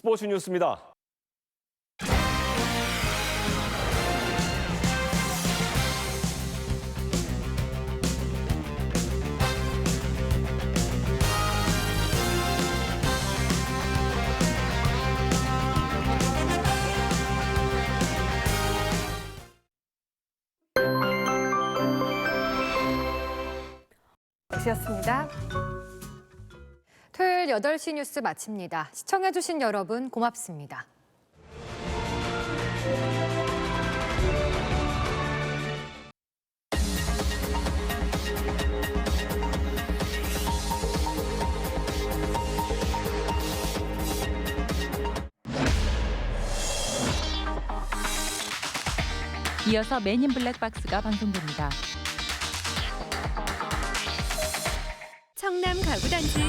스포츠 뉴스입니다. 였습니다. 토요일 8시 뉴스 마칩니다. 시청해주신 여러분 고맙습니다. 이어서 맨인 블랙박스가 방송됩니다. 청남 가구단지